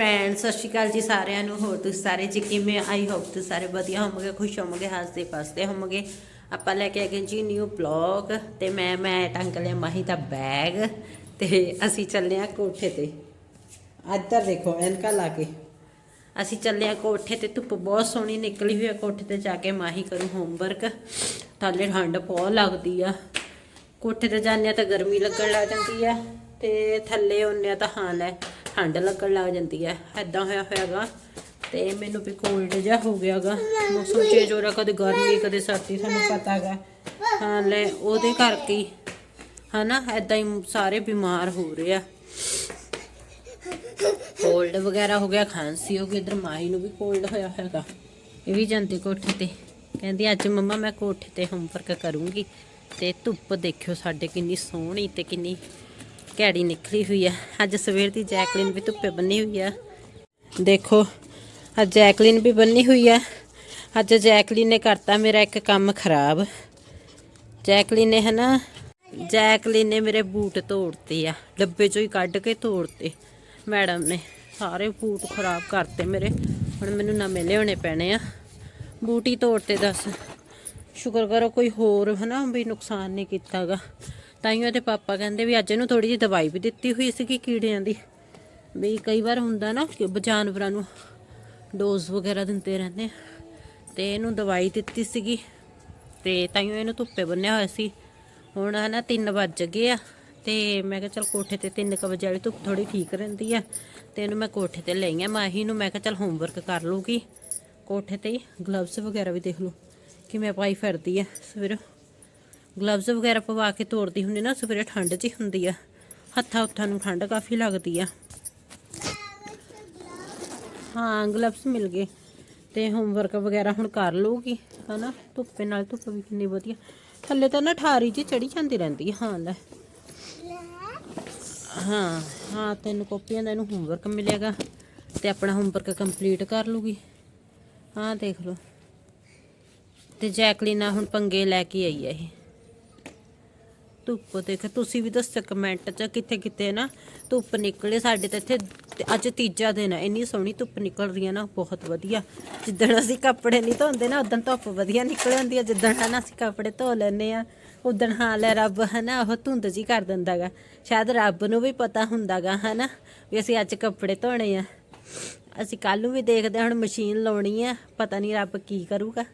Friend ਸਤਿ ਸ਼੍ਰੀ ਅਕਾਲ ਜੀ ਸਾਰਿਆਂ ਨੂੰ, ਹੋਰ ਤੁਸੀਂ ਸਾਰੇ ਜੀ ਕਿਵੇਂ ਆਈ ਹੋਪ ਤੁਸੀਂ ਸਾਰੇ ਵਧੀਆ ਹੋਵੋਗੇ, ਖੁਸ਼ ਹੋਵੋਗੇ, ਹੱਸਦੇ ਫਸਦੇ ਹੋਵੋਗੇ। ਆਪਾਂ ਲੈ ਕੇ ਆ ਗਏ ਜੀ ਨਿਊ ਬਲੌਗ ਤੇ ਮੈਂ ਮੈਂ ਟੰਗ ਲਿਆ ਮਾਹੀ ਦਾ ਬੈਗ ਤੇ ਅਸੀਂ ਚੱਲੇ ਆ ਕੋਠੇ ਤੇ। ਇੱਧਰ ਦੇਖੋ, ਐਨਕਾ ਲਾ ਕੇ। ਅਸੀਂ ਚੱਲੇ ਆ ਕੋਠੇ ਤੇ, ਧੁੱਪ ਬਹੁਤ ਸੋਹਣੀ ਨਿਕਲੀ ਹੋਈ ਆ ਕੋਠੇ ਤੇ ਜਾ ਕੇ ਮਾਹੀ ਕਰੂ ਹੋਮਵਰਕ ਥੱਲੇ ਠੰਡ ਬਹੁਤ ਲੱਗਦੀ ਆ। ਕੋਠੇ ਤੇ ਜਾਂਦੇ ਆ ਤਾਂ ਗਰਮੀ ਲੱਗਣ ਲੱਗ ਜਾਂਦੀ ਆ, ਤੇ ਥੱਲੇ ਆਉਂਦੇ ਆ ਤਾਂ ਹਾਂ ਲੈ। ਠੰਡ ਲੱਗਣ ਲੱਗ ਜਾਂਦੀ ਆ ਐਦਾਂ ਹੋਇਆ ਹੋਇਆਗਾ। ਤੇ ਮੈਨੂੰ ਵੀ ਕੋਲਡ ਜਿਹਾ ਹੋ ਗਿਆਗਾ। ਮੌਸਮ ਚੇਂਜ ਹੋ ਰਿਹਾ, ਕਦੇ ਗਰਮੀ, ਕਦੇ ਸਰਦੀ, ਤੁਹਾਨੂੰ ਪਤਾਗਾ ਹਾਂ, ਲੈ, ਉਹਦੇ ਕਰਕੇ ਹੀ, ਹਨਾ ਐਦਾਂ ਹੀ ਸਾਰੇ ਬਿਮਾਰ ਹੋ ਰਹੇ ਆ। ਕੋਲਡ ਵਗੈਰਾ ਹੋ ਗਿਆ, ਖਾਂਸੀ ਹੋ ਗਈ, ਇਧਰ ਮਾਈ ਨੂੰ ਵੀ ਕੋਲਡ ਹੋਇਆ ਹੈਗਾ ਇਹ ਵੀ ਜਾਂਦੇ ਕੋਠੇ ਤੇ। ਕਹਿੰਦੀ, ਅੱਜ ਮੰਮਾ, ਮੈਂ ਕੋਠੇ ਤੇ ਹੋਮਵਰਕ ਕਰੂੰਗੀ ਤੇ ਧੁੱਪ ਦੇਖਿਓ ਸਾਡੇ ਕਿੰਨੀ ਸੋਹਣੀ ਤੇ ਕਿੰਨੀ ਘੈੜੀ ਨਿਕਲੀ ਹੋਈ ਆ। ਅੱਜ ਸਵੇਰ ਦੀ ਜੈਕਲਿਨ ਵੀ ਧੁੱਪੇ ਬੰਨੀ ਹੋਈ ਆ। ਦੇਖੋ ਅੱਜ ਜੈਕਲਿਨ ਵੀ ਬੰਨੀ ਹੋਈ ਆ। ਅੱਜ ਜੈਕਲਿਨ ਨੇ ਕਰਤਾ ਮੇਰਾ ਇੱਕ ਕੰਮ ਖਰਾਬ। ਜੈਕਲਿਨ ਨੇ ਹਨਾ, ਜੈਕਲਿਨ ਨੇ ਮੇਰੇ ਬੂਟ ਤੋੜਤੇ ਆ। ਡੱਬੇ ਚੋਂ ਹੀ ਕੱਢ ਕੇ ਤੋੜਤੇ। ਮੈਡਮ ਨੇ ਸਾਰੇ ਬੂਟ ਖਰਾਬ ਕਰਤੇ ਮੇਰੇ। ਹੁਣ ਮੈਨੂੰ ਨਵੇਂ ਲਿਆਉਣੇ ਪੈਣੇ ਆ। ਬੂਟ ਹੀ ਤੋੜਤੇ ਦੱਸ। ਸ਼ੁਕਰ ਕਰੋ ਕੋਈ ਹੋਰ ਹਨਾ ਵੀ ਨੁਕਸਾਨ ਨਹੀਂ ਕੀਤਾਗਾ। ਤਾਂ ਹੀ ਉਹਦੇ ਪਾਪਾ ਕਹਿੰਦੇ ਵੀ ਅੱਜ ਇਹਨੂੰ ਥੋੜੀ ਜਿਹੀ ਦਵਾਈ ਵੀ ਦਿੱਤੀ ਹੋਈ ਸੀਗੀ ਕੀੜਿਆਂ ਦੀ। ਵੀ ਕਈ ਵਾਰ ਹੁੰਦਾ ਨਾ ਕਿ ਜਾਨਵਰਾਂ ਨੂੰ ਡੋਜ਼ ਵਗੈਰਾ ਦਿੰਦੇ ਰਹਿੰਦੇ ਆ। ਤੇ ਇਹਨੂੰ ਦਵਾਈ ਦਿੱਤੀ ਸੀਗੀ ਤੇ ਤਾਈਓ ਇਹਨੂੰ ਧੁੱਪੇ ਬੰਨਿਆ ਹੋਇਆ ਸੀ। ਹੁਣ ਹਨਾ 3 ਵੱਜ ਗਏ ਆ ਤੇ ਮੈਂ ਕਿਹਾ ਚਲ ਕੋਠੇ ਤੇ 3 ਕੁ ਵਜੇ ਵਾਲੀ ਧੁੱਪ ਥੋੜੀ ਠੀਕ ਰਹਿੰਦੀ ਆ। ਤੇ ਇਹਨੂੰ ਮੈਂ ਕੋਠੇ ਤੇ ਲਈ ਆ, ਮਾਹੀ ਨੂੰ ਮੈਂ ਕਿਹਾ ਚਲ ਹੋਮਵਰਕ ਕਰ ਲੂਗੀ ਕੋਠੇ ਤੇ ਹੀ ਗਲਵਸ ਵਗੈਰਾ ਵੀ ਦੇਖ ਲਓ ਮੈਂ ਪਾਈ ਫਿਰਦੀ ਆ ਸਵੇਰ। ਗਲਵਸ ਵਗੈਰਾ ਪਵਾ ਕੇ ਤੋੜਦੀ ਹੁੰਦੀ ਨਾ, ਸਵੇਰੇ ਠੰਡ 'ਚ ਹੀ ਹੁੰਦੀ ਆ। ਹੱਥਾਂ ਉੱਥਾਂ ਨੂੰ ਠੰਡ ਕਾਫੀ ਲੱਗਦੀ ਆ। ਹਾਂ ਗਲਵਸ ਮਿਲ ਗਏ। ਤੇ ਹੋਮਵਰਕ ਵਗੈਰਾ ਹੁਣ ਕਰ ਲਊਗੀ, ਹਨਾ? ਧੁੱਪੇ ਨਾਲ ਧੁੱਪ ਵੀ ਕਿੰਨੀ ਵਧੀਆ। ਥੱਲੇ ਤਾਂ ਨਾ ਠਾਰੀ ਜੀ ਚੜੀ ਜਾਂਦੀ ਰਹਿੰਦੀ ਹਾਂ, ਲੈ। ਹਾਂ ਹਾਂ, ਤਿੰਨ ਕਾਪੀਆਂ ਦਾ ਇਹਨੂੰ ਹੋਮਵਰਕ ਮਿਲੇਗਾ ਤੇ ਆਪਣਾ ਹੋਮਵਰਕ ਕੰਪਲੀਟ ਕਰ ਲੂਗੀ ਹਾਂ ਦੇਖ ਲਓ। ਤੇ ਜੈਕਲੀਨਾ ਹੁਣ ਪੰਗੇ ਲੈ ਕੇ ਆਈ ਹੈ ਇਹ। ਧੁੱਪ ਦੇਖ ਤੁਸੀਂ ਵੀ ਦੱਸੋ ਕਮੈਂਟ 'ਚ ਕਿੱਥੇ ਕਿੱਥੇ ਨਾ ਧੁੱਪ ਨਿਕਲੇ ਸਾਡੇ ਤਾਂ ਇੱਥੇ ਅੱਜ ਤੀਜਾ ਦਿਨ ਹੈ ਇੰਨੀ ਸੋਹਣੀ ਧੁੱਪ ਨਿਕਲ ਰਹੀ ਹੈ ਨਾ ਬਹੁਤ ਵਧੀਆ। ਜਿੱਦਣ ਅਸੀਂ ਕੱਪੜੇ ਨਹੀਂ ਧੋਂਦੇ ਨਾ ਉਦੋਂ ਧੁੱਪ ਵਧੀਆ ਨਿਕਲ ਆਉਂਦੀ ਹੈ ਜਿੱਦਣ ਨਾ ਅਸੀਂ ਕੱਪੜੇ ਧੋ ਲੈਂਦੇ ਆ ਉਦੋਂ ਹਾਂ ਲੈ ਰੱਬ ਹਨਾ ਉਹ ਧੁੰਦ ਜੀ ਕਰ ਦਿੰਦਾਗਾ ਸ਼ਾਇਦ ਰੱਬ ਨੂੰ ਵੀ ਪਤਾ ਹੁੰਦਾਗਾ ਹਨਾ ਵੀ ਅਸੀਂ ਅੱਜ ਕੱਪੜੇ ਧੋਣੇ ਆ। ਅਸੀਂ ਕੱਲ ਨੂੰ ਵੀ ਦੇਖਦੇ ਹਾਂ, ਹੁਣ ਮਸ਼ੀਨ ਲਾਉਣੀ ਆ ਪਤਾ ਨਹੀਂ ਰੱਬ ਕੀ ਕਰੂਗਾ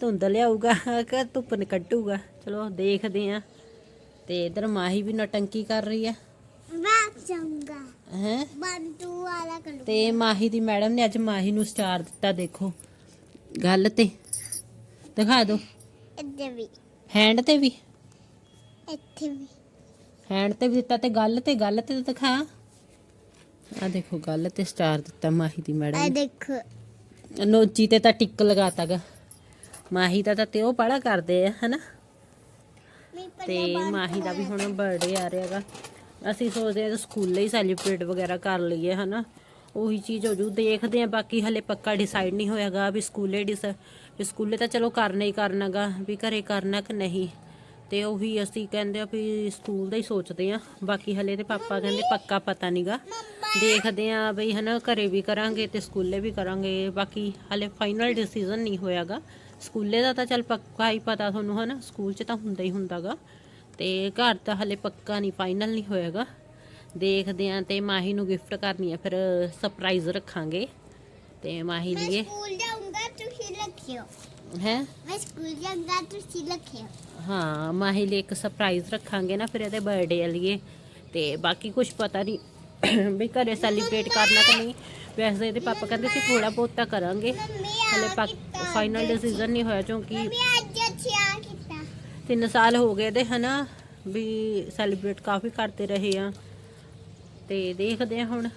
ਧੁੰਦ ਲਿਆਊਗਾ ਕਿ ਧੁੱਪ ਨ ਕੱਢੂਗਾ ਚਲੋ ਦੇਖਦੇ ਆ ਤੇ ਇਧਰ ਮਾਹੀ ਵੀ ਨਟੰਕੀ ਕਰ ਰਹੀ ਆ। ਮੈਂ ਚੰਗਾ। ਹੈ? ਬੰਦੂ ਵਾਲਾ ਕਰ ਤੇ ਮਾਹੀ ਦੀ ਮੈਡਮ ਨੇ ਅੱਜ ਮਾਹੀ ਨੂੰ ਸਟਾਰ ਦਿੱਤਾ ਦੇਖੋ। ਗੱਲ ਤੇ। ਦਿਖਾ ਦਿਓ ਇੱਥੇ ਵੀ। ਹੈਂਡ ਤੇ ਵੀ। ਇੱਥੇ ਵੀ। ਹੈਂਡ ਤੇ ਵੀ ਦਿੱਤਾ ਤੇ ਗੱਲ ਤੇ ਗੱਲ ਤੇ ਦਿਖਾ। ਆ ਦੇਖੋ ਗੱਲ ਤੇ ਸਟਾਰ ਦਿੱਤਾ ਮਾਹੀ ਦੀ ਮੈਡਮ ਆ ਦੇਖੋ। ਨੋਜੀ ਤੇ ਤਾਂ ਟਿੱਕ ਲਗਾਤਾਗਾ ਮਾਹੀ ਦਾ ਤਾਂ ਤੇ ਉਹ ਬੜਾ ਕਰਦੇ ਆ ਹਨਾ? ਤੇ ਮਾਹੀ ਦਾ ਵੀ ਹੁਣ ਬਰਥਡੇ ਆ ਰਿਹਾਗਾ ਅਸੀਂ ਸੋਚਦੇ ਆ ਸਕੂਲੇ ਹੀ ਸੈਲੀਬ੍ਰੇਟ ਵਗੈਰਾ ਕਰ ਲਈਏ ਹਨਾ। ਉਹੀ ਚੀਜ਼ ਹੋ ਜੂ ਦੇਖਦੇ ਆ ਬਾਕੀ ਹਲੇ ਪੱਕਾ ਡਿਸਾਈਡ ਨਹੀਂ ਹੋਇਆਗਾ ਵੀ ਸਕੂਲੇ ਡਿਸ ਵੀ ਸਕੂਲੇ ਤਾਂ ਚਲੋ ਕਰਨਾ ਹੀ ਕਰਨਾਗਾ ਵੀ ਘਰੇ ਕਰਨਾ ਕਿ ਨਹੀਂ। ਤੇ ਉਹੀ ਅਸੀਂ ਕਹਿੰਦੇ ਆ ਵੀ ਸਕੂਲ ਦਾ ਹੀ ਸੋਚਦੇ ਆ ਬਾਕੀ ਹਲੇ ਤੇ ਪਾਪਾ ਕਹਿੰਦੇ ਪੱਕਾ ਪਤਾ ਨਹੀਂਗਾ ਦੇਖਦੇ ਆ ਬਈ ਹਨਾ ਘਰੇ ਵੀ ਕਰਾਂਗੇ ਤੇ ਸਕੂਲੇ ਵੀ ਕਰਾਂਗੇ। ਬਾਕੀ ਹਲੇ ਫਾਈਨਲ ਡਿਸੀਜਨ ਨਹੀਂ ਹੋਇਆਗਾ। ਸਕੂਲੇ ਦਾ ਤਾਂ ਚੱਲ ਪੱਕਾ ਹੀ ਪਤਾ ਤੁਹਾਨੂੰ ਹਨਾ ਸਕੂਲ 'ਚ ਤਾਂ ਹੁੰਦਾ ਹੀ ਹੁੰਦਾਗਾ। ਤੇ ਘਰ ਤਾਂ ਹਲੇ ਪੱਕਾ ਨਹੀਂ ਫਾਈਨਲ ਨਹੀਂ ਹੋਇਆਗਾ। ਦੇਖਦੇ ਆ ਤੇ ਮਾਹੀ ਨੂੰ ਗਿਫਟ ਕਰਨੀ ਆ ਫਿਰ ਸਰਪ੍ਰਾਈਜ਼ ਰੱਖਾਂਗੇ। ਤੇ ਮਾਹੀ ਲਈ ਸਕੂਲ ਜਾਊਂਗਾ ਤੁਸੀਂ ਰੱਖਿਓ। ਹੈ? ਮੈਂ ਸਕੂਲ ਜਾਊਂਗਾ ਤੁਸੀਂ ਰੱਖਿਓ। ਹਾਂ ਮਾਹੀ ਲਈ ਇੱਕ ਸਰਪ੍ਰਾਈਜ਼ ਰੱਖਾਂਗੇ ਨਾ ਫਿਰ ਇਹਦੇ ਬਰਥਡੇ ਲਈ ਤੇ ਬਾਕੀ ਕੁਝ ਪਤਾ ਨਹੀਂ ਵੀ ਘਰੇ ਸੈਲੀਬ੍ਰੇਟ ਕਰਨਾ ਕਿ ਨਹੀਂ। ਵੈਸੇ ਇਹਦੇ ਪਾਪਾ ਕਹਿੰਦੇ ਸੀ ਥੋੜਾ ਬਹੁਤ ਤਾਂ ਕਰਾਂਗੇ। ਹਲੇ ਫਾਈਨਲ ਡਿਸੀਜਨ ਨਹੀਂ ਹੋਇਆ ਕਿਉਂਕਿ ਤਿੰਨ ਸਾਲ ਹੋ ਗਏ ਦੇ ਹਨਾ ਵੀ ਸੈਲੀਬ੍ਰੇਟ ਕਾਫੀ ਕਰਦੇ ਰਹੇ ਆ। ਤੇ ਦੇਖਦੇ ਆ ਹੁਣ।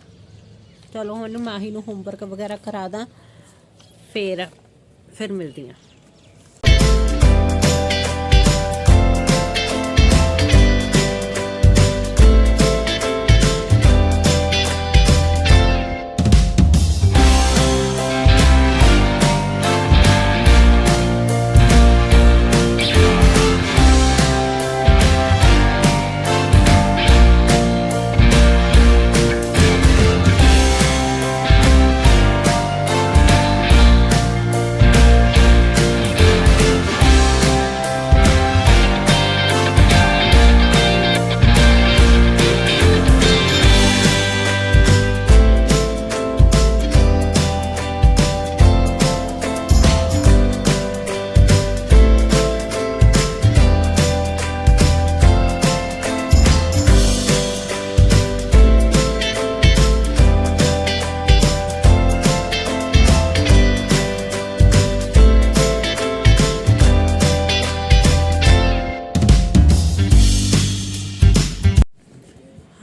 ਚਲੋ ਹੁਣ ਮਾਹੀ ਨੂੰ ਹੋਮਵਰਕ ਵਗੈਰਾ ਕਰਾ ਦਾਂ ਫੇਰ ਫਿਰ ਮਿਲਦੀ ਆ।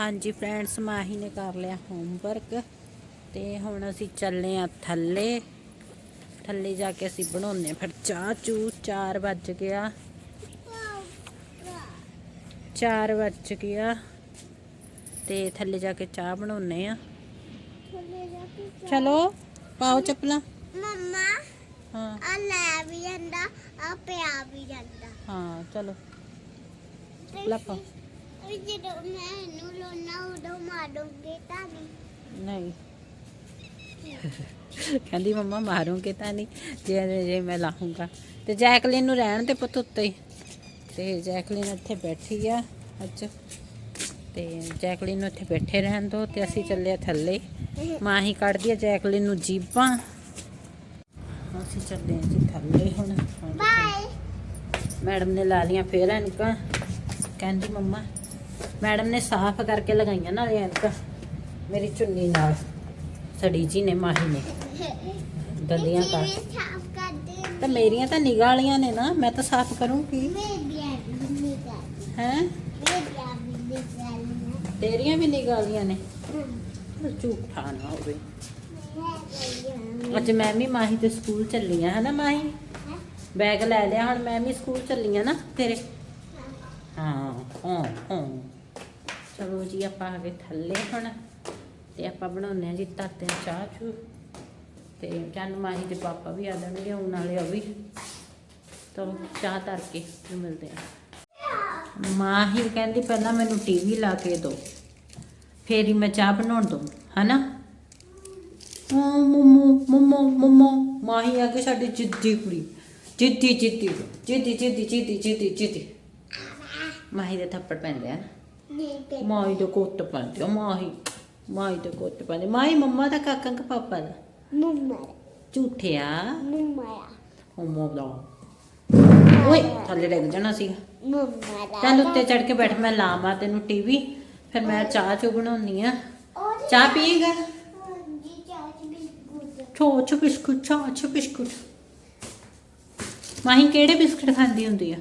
ਹਾਂਜੀ ਫਰੈਂਡਸ ਮਾਹੀ ਨੇ ਕਰ ਲਿਆ ਹੋਮਵਰਕ ਤੇ ਹੁਣ ਅਸੀਂ ਚੱਲੇ ਆ ਥੱਲੇ। ਥੱਲੇ ਜਾ ਕੇ ਅਸੀਂ ਬਣਾਉਨੇ ਫਿਰ ਚਾਹ ਚੂ 4 ਵੱਜ ਗਿਆ। 4 ਵੱਜ ਗਿਆ ਤੇ ਥੱਲੇ ਜਾ ਕੇ ਚਾਹ ਬਣਾਉਨੇ ਆ ਚਲੋ ਪਾਓ ਚੱਪਲਾਂ। ਮੰਮਾ ਹਾਂ। ਆ ਲੈ ਵੀ ਜਾਂਦਾ ਆ ਪਿਆ ਵੀ ਜਾਂਦਾ। ਹਾਂ ਚਲੋ। ਲੱਪਾ ਵੀ ਜਦੋਂ ਮੈਂ ਇਹਨੂੰ ਲੋਨਾ ਉਦੋਂ ਮਾਰੂੰਗੀ ਤਾਂ ਨਹੀਂ। ਨਹੀਂ। ਕਹਿੰਦੀ ਮੰਮਾ ਮਾਰੂੰਗੇ ਤਾਂ ਨਹੀਂ। ਜੇ ਜੇ ਮੈਂ ਲਾਹੂੰਗਾ। ਤੇ ਜੈਕਲੀਨ ਨੂੰ ਰਹਿਣ ਤੇ ਪੁੱਤ ਉੱਤੇ ਹੀ। ਤੇ ਜੈਕਲੀਨ ਇੱਥੇ ਬੈਠੀ ਆ ਅੱਜ। ਤੇ ਜੈਕਲੀਨ ਨੂੰ ਇੱਥੇ ਬੈਠੇ ਰਹਿਣ ਦੋ ਤੇ ਅਸੀਂ ਚੱਲੇ ਆ ਥੱਲੇ। ਮਾਂ ਹੀ ਕੱਢਦੀ ਆ ਜੈਕਲੀਨ ਨੂੰ ਜੀਬਾਂ। ਅਸੀਂ ਚੱਲੇ ਆ ਜੀ ਥੱਲੇ ਹੁਣ। ਹੁਣ ਬਾਏ ਮੈਡਮ ਨੇ ਲਾ ਲੀਆਂ ਫੇਰ ਐਨਕਾਂ। ਕਹਿੰਦੀ ਮੰਮਾ ਮੈਡਮ ਨੇ ਸਾਫ਼ ਕਰਕੇ ਲਗਾਈਆਂ ਨਾ ਐਨਕਾਂ ਮੇਰੀ ਚੁੰਨੀ ਨਾਲ ਸੜੀ ਜੀ ਨੇ ਮਾਹੀ ਨੇ। ਦੰਦੀਆਂ ਕਰ ਤਾਂ ਮੇਰੀਆਂ ਤਾਂ ਨਿਗਾਹ ਵਾਲੀਆਂ ਨੇ ਨਾ ਮੈਂ ਤਾਂ ਸਾਫ਼ ਕਰੂੰਗੀ ਹੈ? ਤੇਰੀਆਂ ਵੀ ਨਿਗਾਹ ਵਾਲੀਆਂ ਨੇ? ਝੂਠਾ ਨਾ ਹੋਵੇ। ਅੱਜ ਮੈਂ ਵੀ ਮਾਹੀ ਦੇ ਸਕੂਲ ਚੱਲੀ ਆ ਹਨਾ ਮਾਹੀ? ਬੈਗ ਲੈ ਲਿਆ ਹੁਣ ਮੈਂ ਵੀ ਸਕੂਲ ਚੱਲੀ ਆ ਨਾ ਤੇਰੇ। ਹਾਂ ਹਾਂ ਹਾਂ। ਚਲੋ ਜੀ, ਆਪਾਂ ਆ ਗਏ ਥੱਲੇ ਹੁਣ ਤੇ ਆਪਾਂ ਬਣਾਉਨੇ ਆ ਜੀ ਤਾਤੇ ਚਾਹ ਚੂ ਤੇ ਚੰਨ ਮਾਹੀ ਦੇ ਪਾਪਾ ਵੀ ਆ ਜਾਣਗੇ, ਆਉਣ ਵਾਲੇ ਉਹ ਵੀ। ਤਾਂ ਚਾਹ ਧਰ ਕੇ ਫਿਰ ਮਿਲਦੇ ਆ ਮਾਹੀ ਕਹਿੰਦੀ ਪਹਿਲਾਂ ਮੈਨੂੰ ਟੀਵੀ ਲਾ ਕੇ ਦਿਓ, ਫੇਰ ਹੀ ਮੈਂ ਚਾਹ ਬਣਾਉਣ ਦੂੰ ਹਨਾ? ਓ ਮਮੋ ਮਮੋ ਮਮੋ, ਮਾਹੀ ਆ ਕੇ ਸਾਡੀ ਜਿੱਦੀ ਕੁੜੀ। ਜਿੱਦੀ ਜਿੱਦੀ ਜਿੱਦੀ ਜਿੱਦੀ ਜਿੱਦੀ ਜਿੱਦੀ ਜਿੱਦੀ। ਮਾਹੀ ਦੇ ਥੱਪੜ ਪੈਂਦੇ ਆ ਮਾਹੀ ਦੇ ਕੁੱਟ ਪੈਂਦੇ ਆ ਮਾਹੀ ਮਾਹੀ ਦੇ ਕੁੱਟ ਪੈਂਦੇ ਮਾਹੀ ਮੰਮਾ ਦਾ ਕਾਕਾਂ ਦਾ ਪਾਪਾ ਦਾ ਮੰਮਾ ਝੂਠਿਆ ਮੰਮਾ ਹੋਮੋ ਦਾ ਓਏ ਥੱਲੇ ਡਿੱਗ ਜਾਣਾ ਸੀ ਮੰਮਾ ਦਾ ਚੱਲ ਉੱਤੇ ਚੜ ਕੇ ਬੈਠ ਮੈਂ ਲਾਵਾਂ ਤੈਨੂੰ ਟੀਵੀ ਫਿਰ ਮੈਂ ਚਾਹ ਚੂ ਬਣਾਉਣੀ ਆ ਚਾਹ ਪੀਏਗਾ ਚ ਬਿਸਕੁਟ ਛੋ ਛੋ ਬਿਸਕੁਟ ਛੋ ਛੋ ਬਿਸਕੁਟ ਮਾਹੀ ਕਿਹੜੇ ਬਿਸਕੁਟ ਖਾਂਦੀ ਹੁੰਦੀ ਆ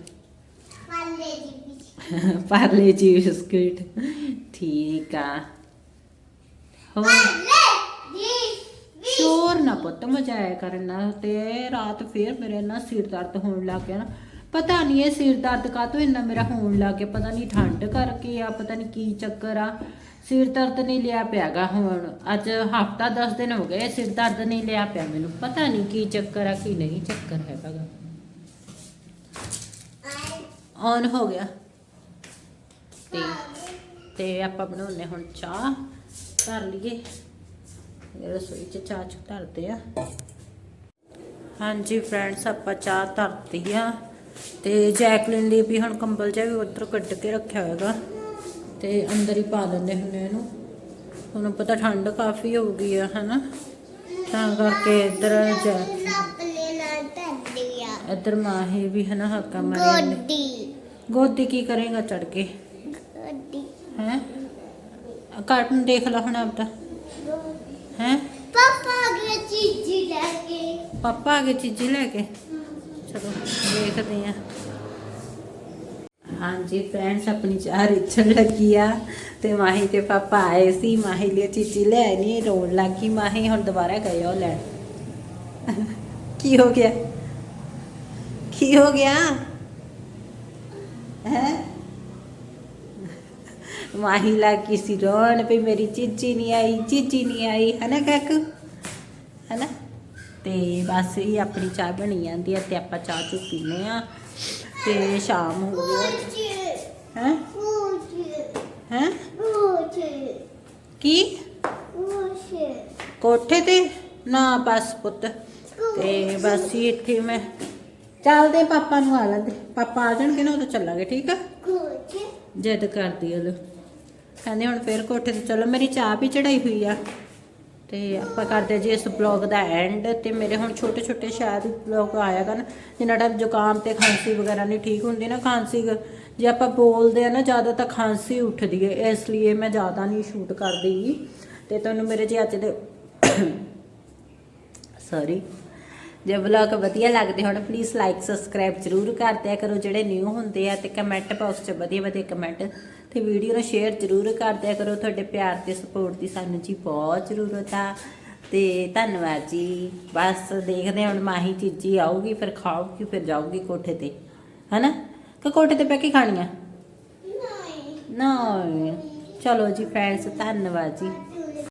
ਵਾਲੇ ਜੀ ਬਿਸਕੁਟ ਪਾਰਲੇ ਜੀ ਬਿਸਕੁਟ। ਠੀਕ ਆ। ਹੋਰ? ਸ਼ੋਰ ਨਾ ਪੁੱਤ ਮਜਾਇਆ ਕਰਨਾ ਤੇ ਰਾਤ ਫੇਰ ਮੇਰੇ ਨਾ ਸਿਰ ਦਰਦ ਹੋਣ ਲੱਗ ਗਿਆ ਨਾ। ਪਤਾ ਨਹੀਂ ਇਹ ਸਿਰ ਦਰਦ ਕਾਹਤੋਂ ਇੰਨਾ ਮੇਰਾ ਹੋਣ ਲੱਗ ਗਿਆ ਪਤਾ ਨਹੀਂ ਠੰਡ ਕਰਕੇ ਆ ਪਤਾ ਨਹੀਂ ਕੀ ਚੱਕਰ ਆ। ਸਿਰ ਦਰਦ ਨਹੀਂ ਲਿਆ ਪਿਆਗਾ ਹੁਣ ਅੱਜ ਹਫਤਾ 10 ਦਿਨ ਹੋ ਗਏ ਸਿਰ ਦਰਦ ਨਹੀਂ ਲਿਆ ਪਿਆ ਮੈਨੂੰ। ਪਤਾ ਨਹੀਂ ਕੀ ਚੱਕਰ ਆ ਕੀ ਨਹੀਂ ਚੱਕਰ ਹੈਗਾ। ਔਨ ਹੋ ਗਿਆ। ਤੇ ਤੇ ਆਪਾਂ ਬਣਾਉਨੇ ਹੁਣ ਚਾਹ। ਧਰ ਲਈਏ। ਰਸੋਈ ਚ ਚਾਹ ਚ ਧਰਦੇ ਆ। ਹਾਂਜੀ ਫਰੈਂਡਸ ਆਪਾਂ ਚਾਹ ਧਰਤੀ ਆ। ਤੇ ਜੈਕਲਿਨ ਲਈ ਵੀ ਹੁਣ ਕੰਬਲ ਜਿਹਾ ਵੀ ਉੱਧਰ ਕੱਢ ਕੇ ਰੱਖਿਆ ਹੋਏਗਾ। ਤੇ ਅੰਦਰ ਹੀ ਪਾ ਦਿੰਦੇ ਹੁੰਦੇ ਇਹਨੂੰ। ਤੁਹਾਨੂੰ ਪਤਾ ਠੰਡ ਕਾਫੀ ਹੋ ਗਈ ਆ ਹਨਾ? ਤਾਂ ਕਰਕੇ ਇੱਧਰ ਜੈ ਇੱਧਰ ਮਾਹੀ ਵੀ ਹਨਾ ਹੱਕਾ ਮਾਰੀ ਗੋਦੀ। ਕੀ ਕਰੇਗਾ ਚੜ ਕੇ? ਕਾਰਟੂਨ ਦੇਖ ਲਾ ਹੁਣ ਆਪਦਾ। ਹੈ? ਪਾਪਾ ਅਗਲੇ ਚੀਜ਼ੀ ਲੈ ਕੇ। ਪਾਪਾ ਗਏ ਚੀਜ਼ੀ ਲੈ ਕੇ? ਚਲੋ ਦੇਖਦੇ ਆ ਹਾਂਜੀ ਫਰੈਂਡਸ ਆਪਣੀ ਚਾਹ ਰਿਛਣ ਲੱਗੀ ਆ ਤੇ ਮਾਹੀ ਤੇ ਪਾਪਾ ਆਏ ਸੀ। ਮਾਹੀ ਲਈ ਚੀਜ਼ੀ ਲੈ ਨਹੀਂ ਰੋਣ ਲੱਗੀ ਮਾਹੀ ਹੁਣ ਦੁਬਾਰਾ ਗਏ ਉਹ ਲੈਣ। ਕੀ ਹੋ ਗਿਆ? ਕੀ ਹੋ ਗਿਆ? ਹੈ? ਮਾਹੀ ਲੱਗੀ ਸੀ ਰੋਣ ਵੀ ਮੇਰੀ ਚੀਜ਼ੀ ਨਹੀਂ ਆਈ ਚੀਜ਼ੀ ਨਹੀਂ ਆਈ ਹੈ ਨਾ ਕਾਕੂ? ਹੈਨਾ? ਤੇ ਬਸ ਇਹ ਆਪਣੀ ਚਾਹ ਬਣੀ ਜਾਂਦੀ ਆ ਤੇ ਆਪਾਂ ਚਾਹ ਚੁ ਪੀਨੇ ਆ ਤੇ ਸ਼ਾਮ ਹੋ ਗਈ। ਹੈ? ਹੈ? ਕੀ? ਕੋਠੇ ਤੇ? ਨਾ ਬਸ ਪੁੱਤ। ਤੇ ਬਸ ਹੀ ਇੱਥੇ ਮੈਂ ਚੱਲਦੇ ਪਾਪਾ ਨੂੰ ਆ ਲੈਂਦੇ ਪਾਪਾ ਆ ਜਾਣਗੇ ਨਾ ਉਦੋਂ ਚੱਲਾਂਗੇ ਠੀਕ ਆ? ਜਿੱਦ ਕਰਦੀ ਲੋ ਕਹਿੰਦੇ ਹੁਣ ਫੇਰ ਕੋਠੇ ਤੇ ਚਲੋ, ਮੇਰੀ ਚਾਹ ਵੀ ਚੜਾਈ ਹੋਈ ਆ। ਤੇ ਆਪਾਂ ਕਰਦੇ ਜੀ ਇਸ ਬਲੌਗ ਦਾ ਐਂਡ ਤੇ ਮੇਰੇ ਹੁਣ ਛੋਟੇ ਛੋਟੇ ਸ਼ਾਇਦ ਬਲੌਗ ਆਇਆ ਨਾ ਜਿੰਨਾ ਦਾ ਜ਼ੁਕਾਮ ਤੇ ਖਾਂਸੀ ਵਗੈਰਾ ਨਹੀਂ ਠੀਕ ਹੁੰਦੀ ਨਾ ਖਾਂਸੀ ਜੇ ਆਪਾਂ ਬੋਲਦੇ ਆ ਨਾ, ਜ਼ਿਆਦਾ ਤਾਂ ਖਾਂਸੀ ਉੱਠਦੀ ਹੈ ਇਸ ਲਈ ਮੈਂ ਜ਼ਿਆਦਾ ਨਹੀਂ ਸ਼ੂਟ ਕਰਦੀ। ਤੇ ਤੁਹਾਨੂੰ ਮੇਰੇ ਜੀ ਅੱਜ ਦੇ ਸੌਰੀ ਜੇ ਵਲੌਗ ਵਧੀਆ ਲੱਗਦੇ ਹੋਣ ਪਲੀਜ਼ ਲਾਈਕ ਸਬਸਕ੍ਰਾਈਬ ਜ਼ਰੂਰ ਕਰ ਦਿਆ ਕਰੋ। ਜਿਹੜੇ ਨਿਊ ਹੁੰਦੇ ਆ ਤੇ ਕਮੈਂਟ ਬਾਕਸ 'ਚ ਵਧੀਆ ਵਧੀਆ ਕਮੈਂਟ ਤੇ ਵੀਡੀਓ ਨੂੰ ਸ਼ੇਅਰ ਜ਼ਰੂਰ ਕਰ ਦਿਆ ਕਰੋ। ਤੁਹਾਡੇ ਪਿਆਰ ਤੇ ਸਪੋਰਟ ਦੀ ਸਾਨੂੰ ਜੀ ਬਹੁਤ ਜ਼ਰੂਰਤ ਆ। ਤੇ ਧੰਨਵਾਦ ਜੀ। ਬਸ ਦੇਖਦੇ ਹਾਂ ਹੁਣ ਮਾਹੀ ਚੀਜੀ ਆਊਗੀ ਫਿਰ ਖਾਊਗੀ ਫਿਰ ਜਾਊਗੀ ਕੋਠੇ ਤੇ। ਹਨਾ? ਕਿ ਕੋਠੇ ਤੇ ਬਹਿ ਕੇ ਖਾਣੀਆਂ? ਨਹੀਂ। ਨਾ ਚਲੋ ਜੀ ਫਰੈਂਡਸ ਧੰਨਵਾਦ ਜੀ।